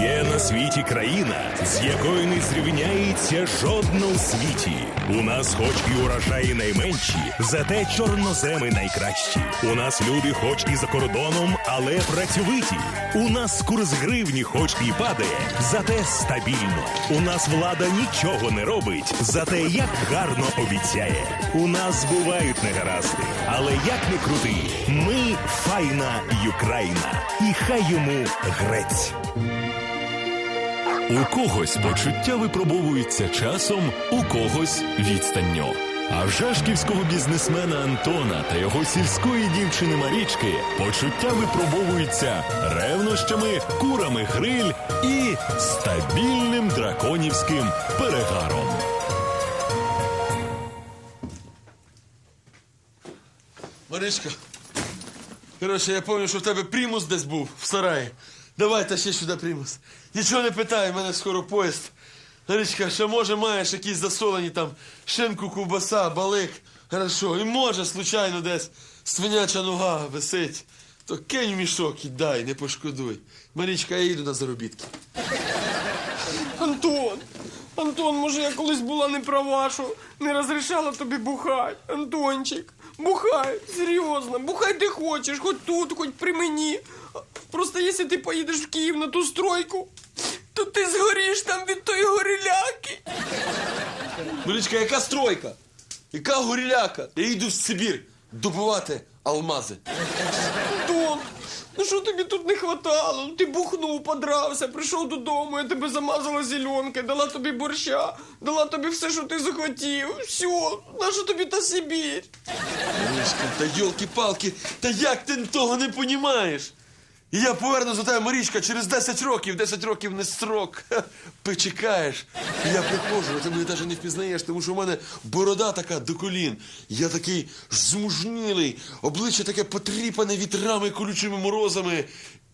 Є на світі країна, з якою не зрівняється жодна у світі. У нас хоч і урожаї найменші, зате чорноземи найкращі. У нас люди, хоч і за кордоном, але працьовиті. У нас курс гривні, хоч і падає, зате стабільно. У нас влада нічого не робить, зате як гарно обіцяє. У нас бувають негаразди, але як не крути, ми файна Юкраїна. І хай йому грець. У когось почуття випробовуються часом, у когось відстанню. А жашківського бізнесмена Антона та його сільської дівчини Марічки почуття випробовуються ревнощами, курами гриль і стабільним драконівським перегаром. Маричка, коротше, я пам'ятаю, що в тебе примус десь був в сараї. Давай тащи сюди примус. Нічого не питай, мене скоро поїзд. Маричка, ще може маєш якісь засолені там шинку, ковбаса, балик. Хорошо. І може, случайно, десь свиняча нога висить. То кинь в мішок і дай, не пошкодуй. Марічка, я їду на заробітки. Антон, Антон, може я колись була не права, що не розрішала тобі бухать. Антончик, бухай, серйозно, бухай де хочеш, хоч тут, хоч при мені. Просто якщо ти поїдеш в Київ на ту стройку, то ти згоріш там від тої горіляки. Марічка, яка стройка? Яка горіляка? Я їду в Сибір добувати алмази. Антон, ну що тобі тут не хватало? Ну ти бухнув, подрався, прийшов додому, я тебе замазала зеленкою, дала тобі борща, дала тобі все, що ти захотів. Все, наша тобі та Сибір. Марічка, та йолки-палки, та як ти того не понімаєш? І я повернусь до тебе, Марічка, через 10 років, 10 років не строк. Почекаєш. І я приходжу, а ти мене навіть не впізнаєш, тому що в мене борода така до колін. Я такий змужнілий, обличчя таке потріпане вітрами, колючими морозами.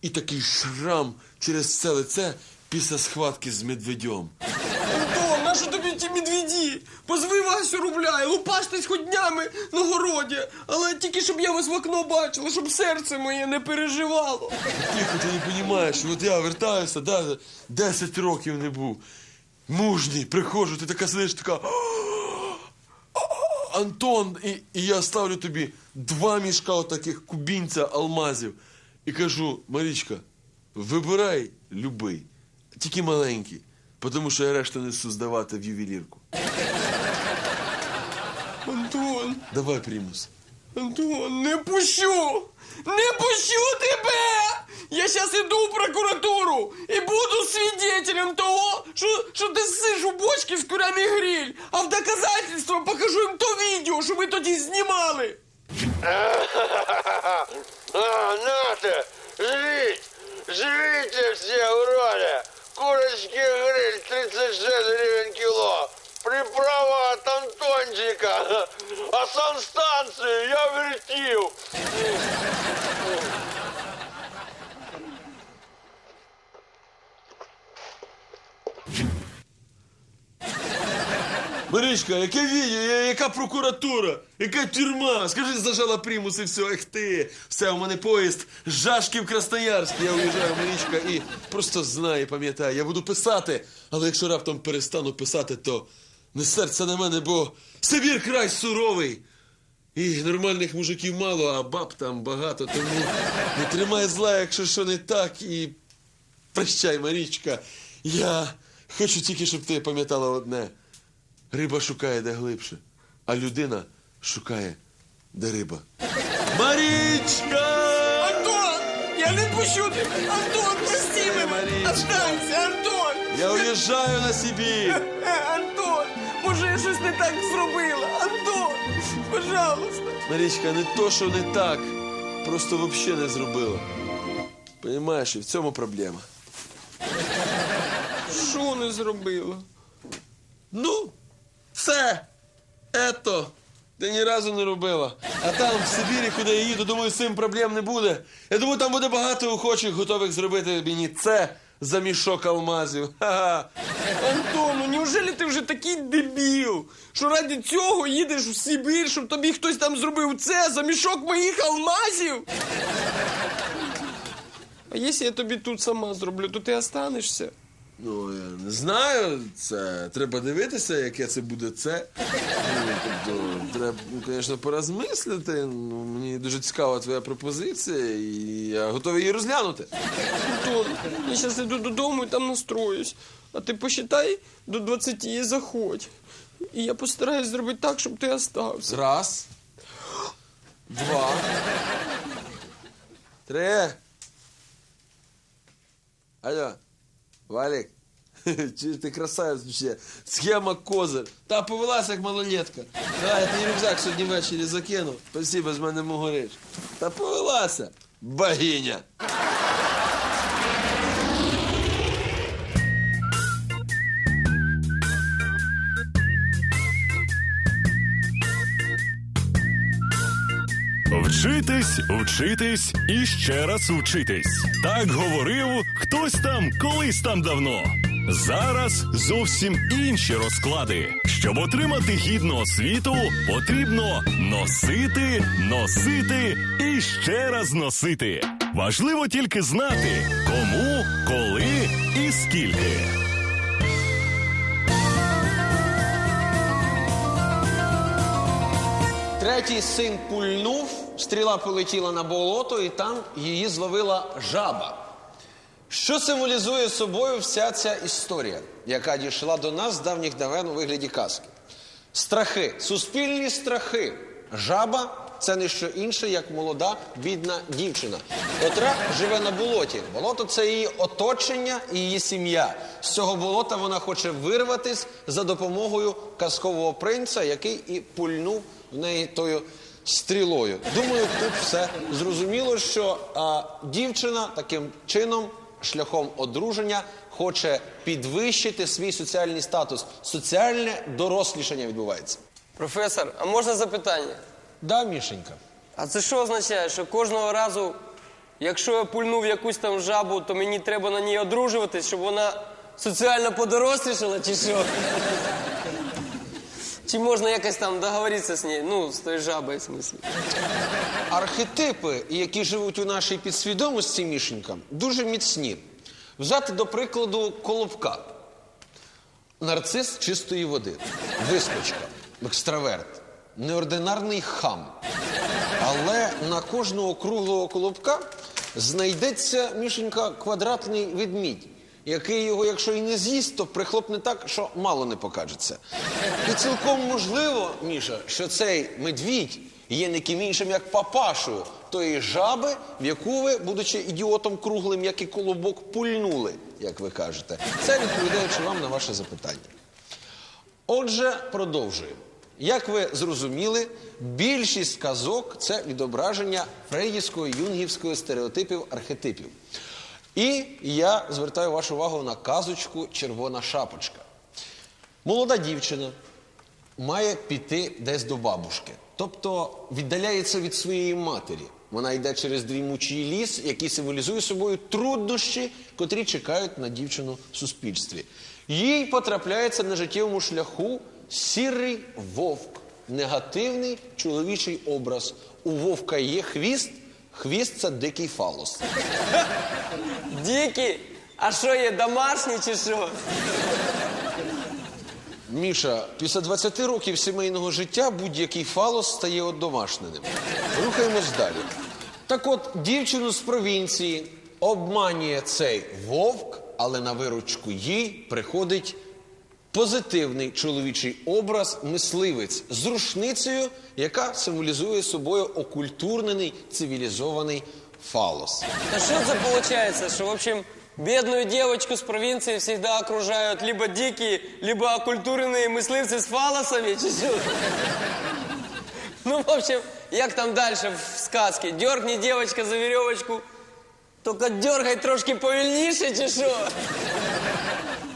І такий шрам через все лице після схватки з медведем. Ті медведі? Позви Васю рубля і лупаштесь хоч днями на городі. Але тільки щоб я вас в окно бачила, щоб серце моє не переживало. Тихо, ти не розумієш, от я вертаюся, да, 10 років не був. Мужній, приходжу, ти така сидиш, така. Антон, і, і я ставлю тобі два мішка отаких кубінця алмазів. І кажу, Марічка, вибирай любий, тільки маленький, тому що я решту несу здавати в ювелірку. Антон, Давай, примус. Антон, не пущу! Не пущу тебе! Я зараз іду в прокуратуру і буду свідетелем того, що, що ти сиш у бочці з куряний гриль, а в доказательство покажу їм то відео, що ми тоді знімали. А, нате, жрите, жрите все, уроды. Курочки гриль 36 гривен кило. Приправа от Антончика. А санстанцию я вертил. Маричка, яке відео, яка прокуратура, яка тюрма? Скажи, зажала примус і все, ех ти. Все, у мене поїзд Жашків Красноярськ. Я уїжджаю, Марічка, і просто знай, пам'ятай, я буду писати, але якщо раптом перестану писати, то не серце на мене, бо Сибір край суровий. І нормальних мужиків мало, а баб там багато, тому не тримай зла, якщо що не так, і прощай, Марічка. Я хочу тільки, щоб ти пам'ятала одне. Риба шукає де глибше, а людина шукає де риба. Марічка! Антон, я не пущу! Антон, прости мене! Останься, Антон! Я уїжджаю на Сибір! Е, Антон, може я щось не так зробила? Антон, пожалуйста. Марічка, не то, що не так, просто взагалі не зробила. Понімаєш, і в цьому проблема. Що не зробила? Ну, все. Ето. Ти ні разу не робила. А там, в Сибірі, куди я їду, думаю, з цим проблем не буде. Я думаю, там буде багато охочих, готових зробити мені це за мішок алмазів. Ха-ха. Ну неужели ти вже такий дебіл, що ради цього їдеш в Сибір, щоб тобі хтось там зробив це за мішок моїх алмазів? А якщо я тобі тут сама зроблю, то ти останешся? Ну, я не знаю, це треба дивитися, яке це буде це. Ну, тобто, треба, ну, звісно, порозмислити. Ну, мені дуже цікава твоя пропозиція, і я готовий її розглянути. Антон, я зараз йду додому і там настроюсь. А ти посчитай до 20 і заходь. І я постараюсь зробити так, щоб ти остався. Раз. Два. Три. Алло, Валік. Чи ти красавець ще? Схема козир. Та повелася як малолетка. Давай, я твій рюкзак сьогодні ввечері закину. Спасибо, з мене могориш. Та повелася. Богиня. Вчитись, вчитись і ще раз вчитись. Так говорив хтось там колись там давно. Зараз зовсім інші розклади. Щоб отримати гідну освіту, потрібно носити, носити і ще раз носити. Важливо тільки знати, кому, коли і скільки. Третій син пульнув, стріла полетіла на болото, і там її зловила жаба. Що символізує собою вся ця історія, яка дійшла до нас з давніх давен у вигляді казки? Страхи, суспільні страхи. Жаба це не що інше, як молода бідна дівчина, котра живе на болоті. Болото це її оточення і її сім'я. З цього болота вона хоче вирватись за допомогою казкового принца, який і пульнув в неї тою стрілою. Думаю, тут все зрозуміло, що а, дівчина таким чином, шляхом одруження, хоче підвищити свій соціальний статус. Соціальне дорослішання відбувається. Професор, а можна запитання? Да, Мішенька? А це що означає? Що кожного разу, якщо я пульнув якусь там жабу, то мені треба на ній одружуватись, щоб вона соціально подорослішала, чи що? Чи можна якось там договоритися з нею? Ну, з тою жабою, в смислі. Архетипи, які живуть у нашій підсвідомості, Мішенька, дуже міцні. Взяти, до прикладу, колобка. Нарцис чистої води, вискочка, екстраверт, неординарний хам. Але на кожного круглого колобка знайдеться Мішенька квадратний ведмідь, який його, якщо і не з'їсть, то прихлопне так, що мало не покажеться. І цілком можливо, Міша, що цей медвідь є не ким іншим, як папашою тої жаби, в яку ви, будучи ідіотом круглим, як і колобок, пульнули, як ви кажете. Це відповідаючи вам на ваше запитання. Отже, продовжуємо. Як ви зрозуміли, більшість казок це відображення фрейдівської юнгівської стереотипів архетипів. І я звертаю вашу увагу на казочку Червона шапочка. Молода дівчина має піти десь до бабушки, тобто віддаляється від своєї матері. Вона йде через дрімучий ліс, який символізує собою труднощі, котрі чекають на дівчину в суспільстві. Їй потрапляється на життєвому шляху сірий вовк, негативний чоловічий образ. У вовка є хвіст, хвіст це дикий фалос. Дікі, а що є, домашні чи що? Міша, після 20 років сімейного життя будь-який фалос стає одомашненим. Рухаємось далі. Так от, дівчину з провінції обманює цей вовк, але на виручку їй приходить позитивний чоловічий образ мисливець з рушницею, яка символізує собою окультурнений цивілізований фалос. А что это получается, что, в общем, бедную девочку с провинции всегда окружают либо дикие, либо оккультуренные мысливцы с фалосами, чи що? Ну, в общем, як там дальше в сказке? Дергни девочка за веревочку, только дергай трошки повільніше, чи що?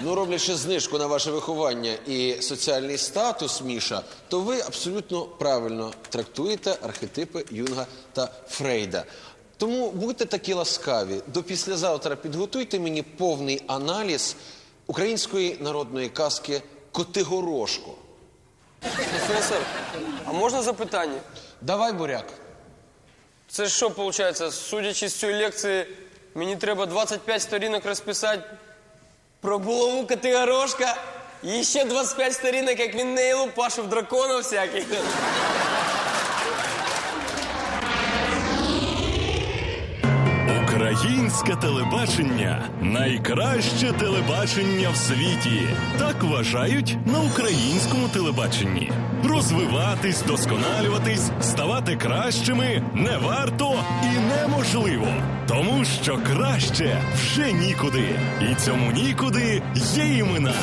Ну, роблячи знижку на ваше виховання і соціальний статус, Міша, то ви абсолютно правильно трактуєте архетипи Юнга та Фрейда. Тому будьте такі ласкаві, до післязавтра підготуйте мені повний аналіз української народної казки Котигорошко. Професор, а можна запитання? Давай, буряк. Це що, виходить, судячи з цієї лекції, Мені треба 25 сторінок розписати про булаву Катигарошка. І ще 25 сторінок, як він неї лупашив драконів всяких. Українське телебачення найкраще телебачення в світі. Так вважають на українському телебаченні. Розвиватись, досконалюватись, ставати кращими не варто і неможливо. Тому що краще вже нікуди. І цьому нікуди є імена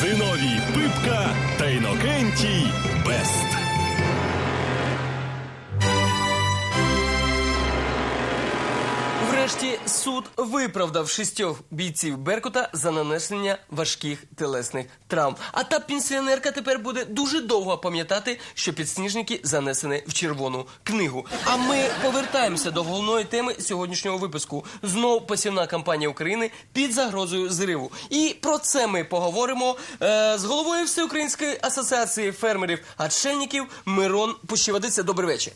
Зиновій Пипка та Інокентій Бест. Врешті суд виправдав шістьох бійців Беркута за нанесення важких телесних травм. А та пенсіонерка тепер буде дуже довго пам'ятати, що підсніжники занесені в червону книгу. А ми повертаємося до головної теми сьогоднішнього випуску. Знов посівна кампанія України під загрозою зриву. І про це ми поговоримо е, з головою Всеукраїнської асоціації фермерів отшельників Мирон Пущеводиця. Добрий вечір.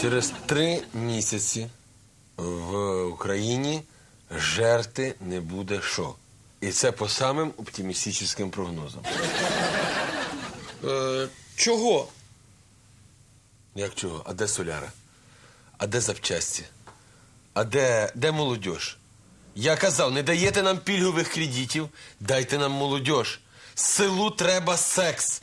Через три місяці в Україні жерти не буде що. І це по самим оптимістичним прогнозам. Е, чого? Як чого? А де соляра? А де запчасті? А де, де молодь? Я казав, не даєте нам пільгових кредитів, дайте нам молодь. Селу треба секс.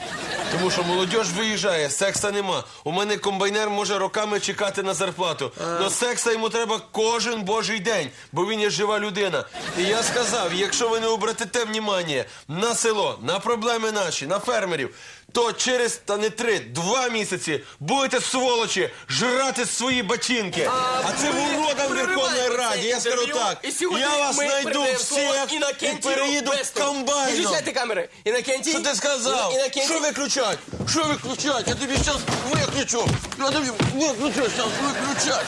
Тому що молодь виїжджає, секса нема. У мене комбайнер може роками чекати на зарплату. Но секса йому треба кожен божий день, бо він є жива людина. І я сказав, якщо ви не обратите внимання на село, на проблеми наші, на фермерів, то через та не три, два місяці будете сволочі жрати свої бачинки. А, це в уродам Верховної Раді. Я скажу так. І сьогодні я вас ми знайду передаємо слово всіх і Інокентію переїду Бесту. комбайном. Виключайте камери. Інокентій. Що ти сказав? Інокентій. Що виключать? Що виключать? Я тобі зараз виключу. Я тобі виключу зараз виключать.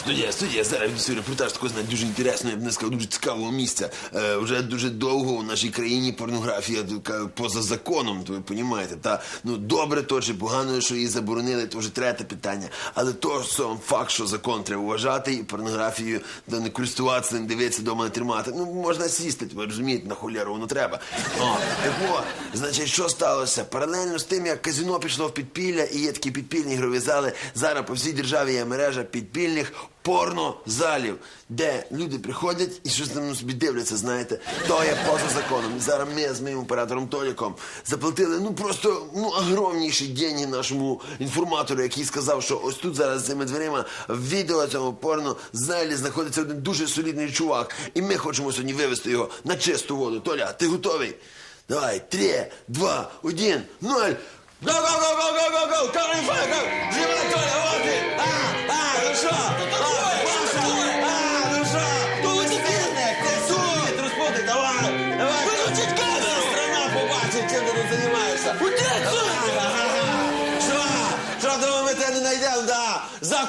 Студія, студія, зараз свій репортаж такого знає, дуже інтересного, я б не сказав, дуже цікавого місця. Е, вже дуже довго у нашій країні порнографія така поза законом, то ви розумієте. Та ну добре то чи погано, що її заборонили, то вже третє питання. Але то сам факт, що закон треба вважати, і порнографією да, не користуватися, не дивитися, дома не тримати. Ну можна сісти, ви розумієте, на холяру воно треба. О, так от, значить, що сталося? Паралельно з тим, як казино пішло в підпілля, і є такі підпільні ігрові зали, зараз по всій державі є мережа підпільних порнозалів, де люди приходять і щось там собі дивляться, знаєте, то є поза законом. І зараз ми з моїм оператором Толіком заплатили ну просто ну огромніші деньги нашому інформатору, який сказав, що ось тут зараз за цими дверима в відео цьому порнозалі знаходиться один дуже солідний чувак. І ми хочемо сьогодні вивести його на чисту воду. Толя, ти готовий? Давай, три, два, один, ноль. Го, го, го, го, го, го, го! Coming fire, go! Живе, Толя, вот ти! А, а, ну що? А, Паша!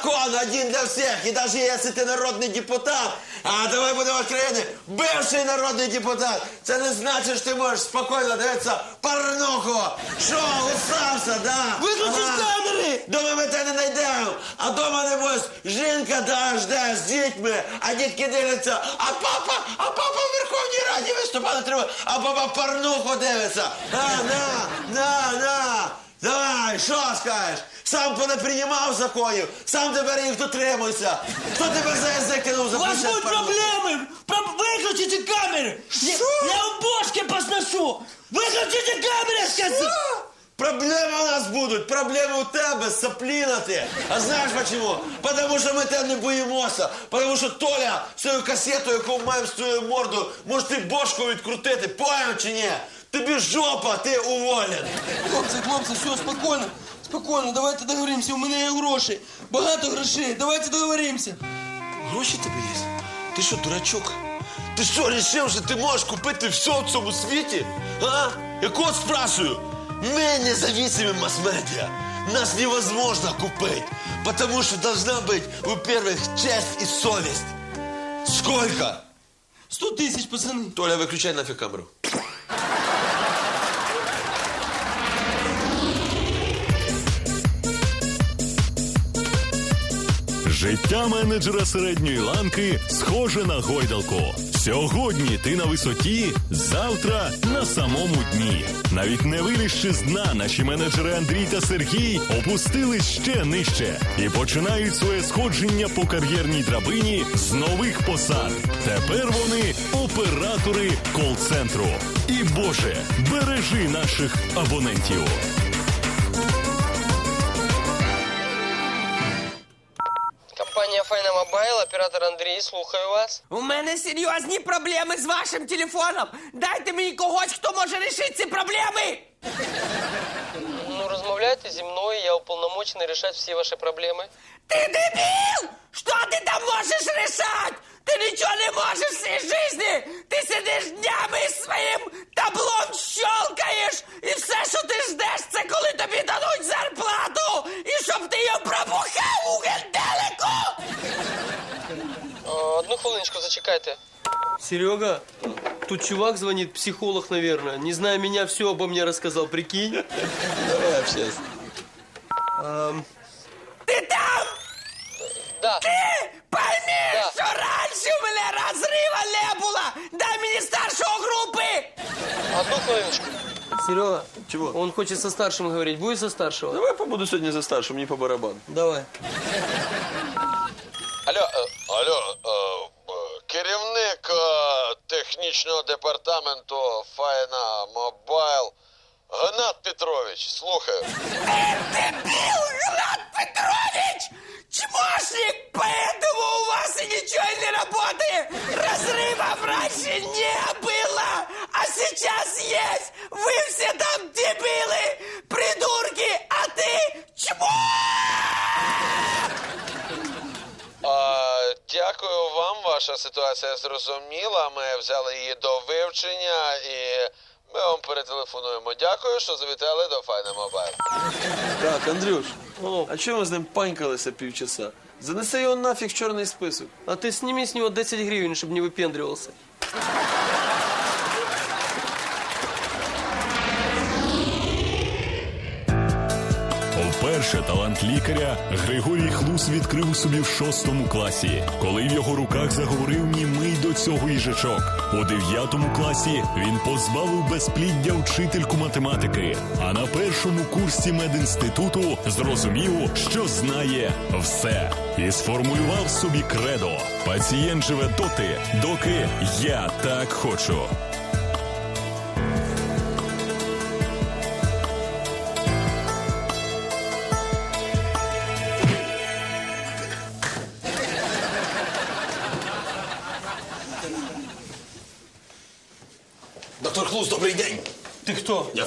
Закон один для всіх, і навіть якщо ти народний депутат, а давай будемо відкриті, бивший народний депутат, це не значить, що ти можеш спокійно дивитися порнуху. Що, устався, да? Виключи камери! Дома ми тебе не знайдемо, а дома, небось, жінка да, жде з дітьми, а дітки дивляться, а папа, а папа в Верховній Раді виступати треба, а папа порнуху дивиться. А, на, на, на. Давай, що скажеш? Сам понаприймав законів, сам тепер їх дотримуйся. Хто тебе за язик кинув за У вас плече будут порнуху? проблемы! Про- Выключите камеры! Я, я вам бошки посношу! Выключите камеры, я сказал! Проблеми у нас будуть, проблеми у тебе, сопліна ти. А знаєш почему? Потому що ми тебе не боїмося. Потому що Толя свою касету, яку маємо з твою морду, може ти бошку відкрутити, поняв чи ні? Тобі жопа, ти уволен. Хлопці, хлопці, все, спокійно. Спокійно, давайте договоримося. У мене є гроші. Багато грошей. Давайте договоримося. Гроші тебе є? Ти що, дурачок? Ти що, рішив, що ти можеш купити все в цьому світі? А? Яку от спрашиваю? Мы независимые масс-медиа. Нас невозможно купить, потому что должна быть, во-первых, честь и совесть. Сколько? Сто тисяч, пацани. Толя, выключай нафиг камеру. Життя менеджера середньої ланки схоже на гойдалку. Сьогодні ти на висоті, завтра на самому дні. Навіть не вилізши з дна, наші менеджери Андрій та Сергій опустились ще нижче і починають своє сходження по кар'єрній драбині з нових посад. Тепер вони оператори кол-центру. І Боже, бережи наших абонентів. Мобайл, оператор Андрій, слухаю вас. У мене серйозні проблеми з вашим телефоном. Дайте мені когось, хто може рішити ці проблеми. Ну, розмовляйте зі мною, я уполномочений рішати всі ваші проблеми. Ти дебіл! Серега, тут чувак звонит, психолог, наверное. Не зная меня, все обо мне рассказал, прикинь. Давай общайся. Ти там! Да. Ти пойми, Да. що раніше у мене розрива не було! Дай мені старшого групи! Одну хвилиночку. Серега, Чего? он хочет со старшим говорить. Будешь со старшего? Давай побуду сьогодні за старшим, мені по барабану. Давай. технічного департаменту Файна Мобайл Гнат Петрович, слухаю. Дебил, Гнат Петрович! Чмошник, поэтому у вас и ничего не работает! Разрывов раньше не было, а сейчас есть! Вы все там дебилы, придурки, а ты чмо! дякую вам, ваша ситуація зрозуміла. Ми взяли її до вивчення і ми вам перетелефонуємо. Дякую, що завітали до Файна Мобайл. Так, Андрюш, О. а чому ми з ним панькалися півчаса? Занеси його нафіг в чорний список. А ты сними с него 10 гривен, чтобы не выпендривался. Вперше талант лікаря Григорій Хлус відкрив собі в шостому класі, коли в його руках заговорив німий до цього їжачок. У дев'ятому класі він позбавив безпліддя вчительку математики. А на першому курсі медінституту зрозумів, що знає все, і сформулював собі кредо. Пацієнт живе доти, доки я так хочу.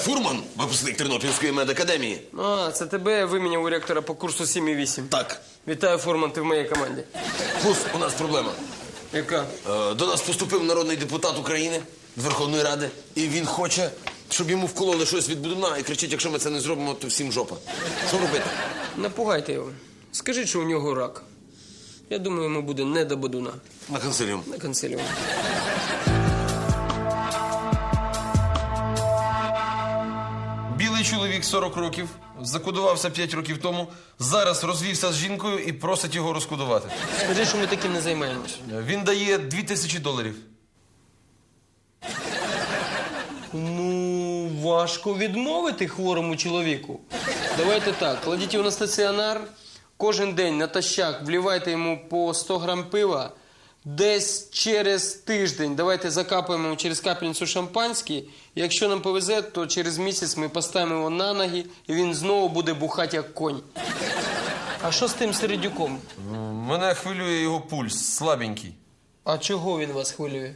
Фурман, випускник Тернопільської медакадемії. А, це тебе я виміняв у ректора по курсу 7,8. Так, Вітаю, Фурман, ти в моїй команді. Хлус, у нас проблема. Яка? Е, До нас поступив народний депутат України з Верховної Ради, і він хоче, щоб йому вкололи щось від будуна і кричить, якщо ми це не зробимо, то всім жопа. Що робити? Напугайте його. Скажіть, що у нього рак. Я думаю, йому буде не до бодуна. На консиліум. На консиліум. Білий чоловік 40 років, закодувався 5 років тому, зараз розвівся з жінкою і просить його розкодувати. Скажи, що ми таким не займаємось. Він дає 2000 доларів. Ну, важко відмовити хворому чоловіку. Давайте так, кладіть його на стаціонар, кожен день натощак вливайте йому по 100 грам пива. Десь через тиждень давайте закапаємо через капельницю шампанський. Якщо нам повезе, то через місяць ми поставимо його на ноги, і він знову буде бухати як конь. А що з тим середюком? Мене хвилює його пульс, слабенький. А чого він вас хвилює?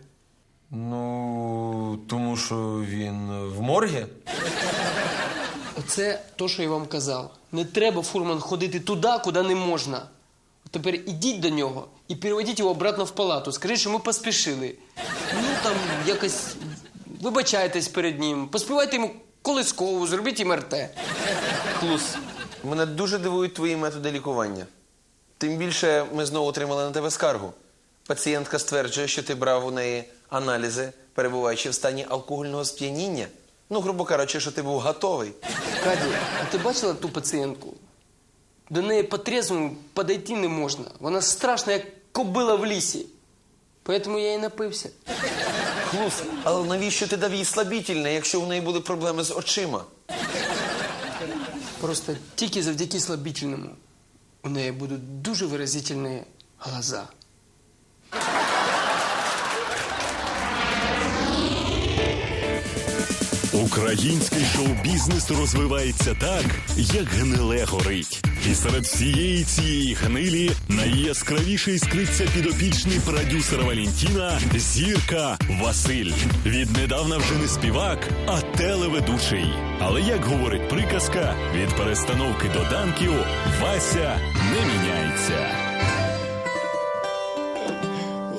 Ну, тому що він в моргі. Оце то, що я вам казав. Не треба, фурман, ходити туди, куди не можна. Тепер ідіть до нього і переведіть його обратно в палату. Скажіть, що ми поспішили. Ну там якось вибачайтесь перед ним, поспівайте йому колискову, зробіть МРТ. Хлус, мене дуже дивують твої методи лікування. Тим більше ми знову отримали на тебе скаргу. Пацієнтка стверджує, що ти брав у неї аналізи, перебуваючи в стані алкогольного сп'яніння. Ну, грубо кажучи, що ти був готовий. Каді, а ти бачила ту пацієнтку? До неї по-трезвому подойти не можна. Вона страшна, як кобила в лісі. Поэтому я і напився. Клус, але навіщо ти дав їй слабітельне, якщо в неї були проблеми з очима? Просто тільки завдяки слабітельному у неї будуть дуже виразительні глаза. Український шоу-бізнес розвивається так, як гниле горить. І серед всієї цієї гнилі найяскравіше іскриться підопічний продюсера Валентіна Зірка Василь. Віднедавна вже не співак, а телеведучий. Але як говорить приказка, від перестановки до данків Вася не міняється.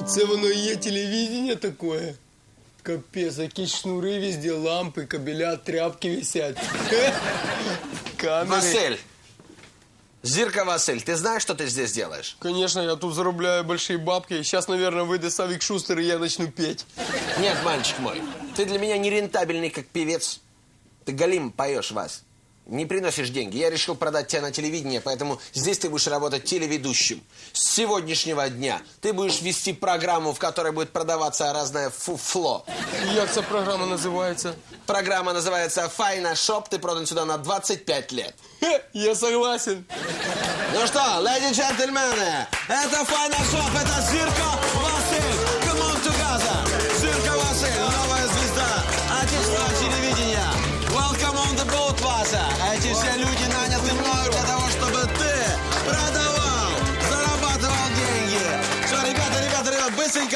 Це воно і є телевидение такое. Капець, якісь шнури везде, лампи, кабеля, тряпки висять. Камери. Василь! Зирка Василь, ты знаешь, что ты здесь делаешь? Конечно, я тут заробляю большие бабки. Сейчас, наверное, выйдет Савик Шустер, и я начну петь. Нет, мальчик мой, ты для меня нерентабельный как певец. Ты галим поешь, Вась. Не приносишь деньги. Я решил продать тебя на телевидение, поэтому здесь ты будешь работать телеведущим. С сегодняшнего дня ты будешь вести программу, в которой будет продаваться разное фуфло. Як ця програма називається? Программа называется «Файна Шоп». Ты продан сюда на 25 лет. Я согласен. Ну что, леди и джентльмены, это Файна Шоп, это Зирка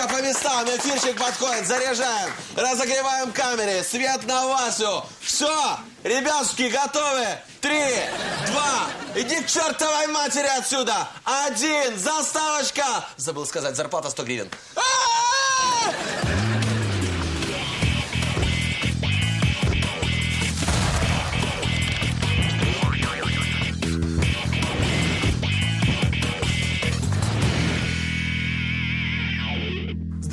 быстренько по местам. Эфирчик подходит, заряжаем, разогреваем камеры, свет на Васю. Все, ребятушки, готовы? Три, два, иди к чертовой матери отсюда. Один, заставочка. Забыл сказать, зарплата 100 гривен. А-а-а!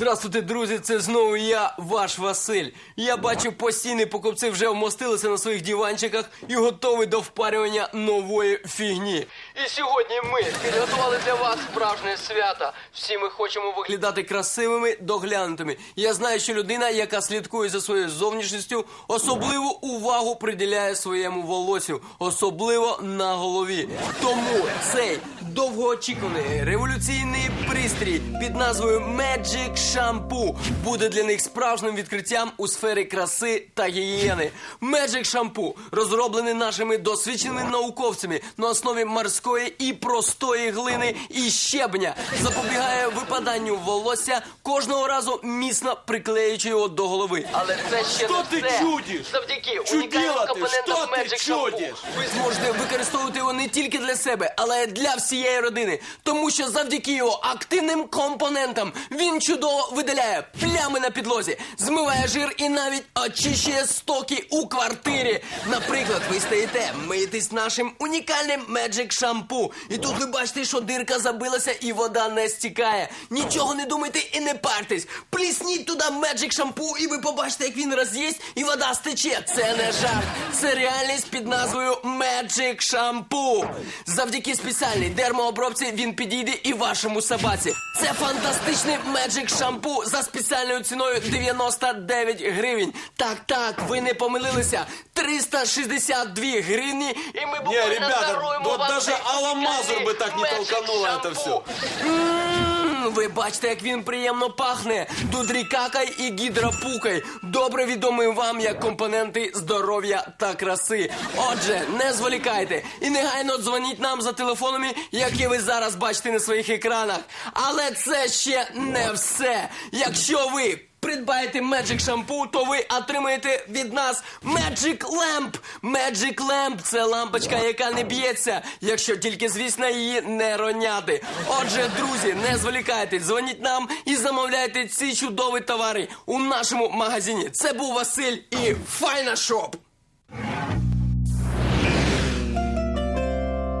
Здравствуйте, друзі! Це знову я, ваш Василь. Я бачу, постійні покупці вже вмостилися на своїх диванчиках і готові до впарювання нової фігні. І сьогодні ми підготували для вас справжнє свято. Всі ми хочемо виглядати красивими, доглянутими. Я знаю, що людина, яка слідкує за своєю зовнішністю, особливу увагу приділяє своєму волосю, особливо на голові. Тому цей довгоочікуваний революційний пристрій під назвою Magic Shampoo буде для них справжнім відкриттям у сфері краси та гігієни. Magic Shampoo розроблений нашими досвідченими науковцями на основі морської і простої глини і щебня, запобігає випаданню волосся кожного разу міцно приклеюючи його до голови. Але це ще Що не ти все. чудиш? Завдяки Чудила ти, компонентам що ти Magic Shampoo чудиш? ви зможете використовувати його не тільки для себе, але й для всієї родини. Тому що завдяки його активним компонентам він чудово видаляє плями на підлозі, змиває жир і навіть очищує стоки у квартирі. Наприклад, ви стоїте, миєтесь нашим унікальним Magic Shampoo. І тут ви бачите, що дирка забилася і вода не стікає. Нічого не думайте і не партесь. Плісніть туди Magic Shampoo і ви побачите, як він роз'їсть і вода стече. Це не жарт, це реальність під назвою Magic Shampoo. Завдяки спеціальній дермообробці він підійде і вашому собаці. Це фантастичний Magic Shampoo за спеціальною ціною 99 гривень. Так, так, ви не помилилися. 362 гривні, і ми буквально ребята, даруємо вот вам даже цей Алла Мазур би так не толканула это Shampoo. Ви бачите, як він приємно пахне. Дудрікакай і гідропукай. Добре відомий вам як компоненти здоров'я та краси. Отже, не зволікайте і негайно дзвоніть нам за телефонами, які ви зараз бачите на своїх екранах. Але це ще не все. Якщо ви придбаєте Magic Shampoo, то ви отримаєте від нас Magic Lamp. Magic Lamp – це лампочка, яка не б'ється, якщо тільки, звісно, її не роняти. Отже, друзі, не зволікайте, дзвоніть нам і замовляйте ці чудові товари у нашому магазині. Це був Василь і Файна Шоп.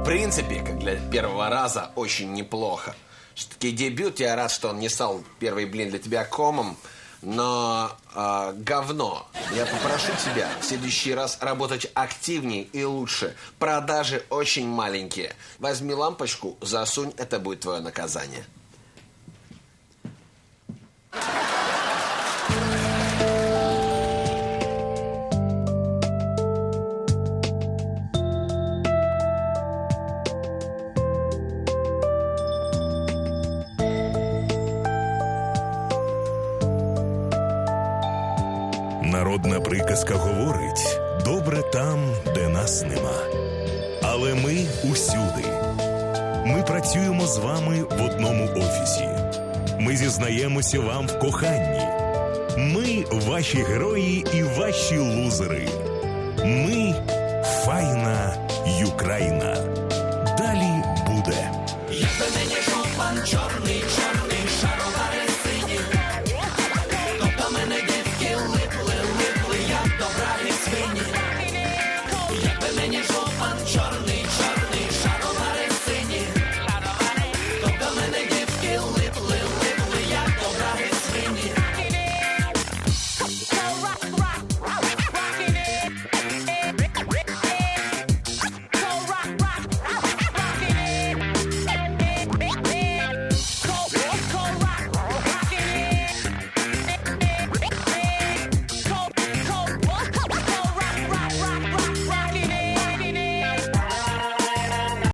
В принципе, как для первого раза, очень неплохо. Все-таки дебют, я рад, что он не стал первый блин для тебя комом. Но а, говно. Я попрошу тебя в следующий раз работать активнее и лучше. Продажи очень маленькие. Возьми лампочку, засунь, это будет твое наказание. Народна працюємо з вами в одному офісі. Ми зізнаємося вам в коханні. Ми ваші герої і ваші лузери. Ми файна Юкраїна. Далі буде. Я мені шов пан чор.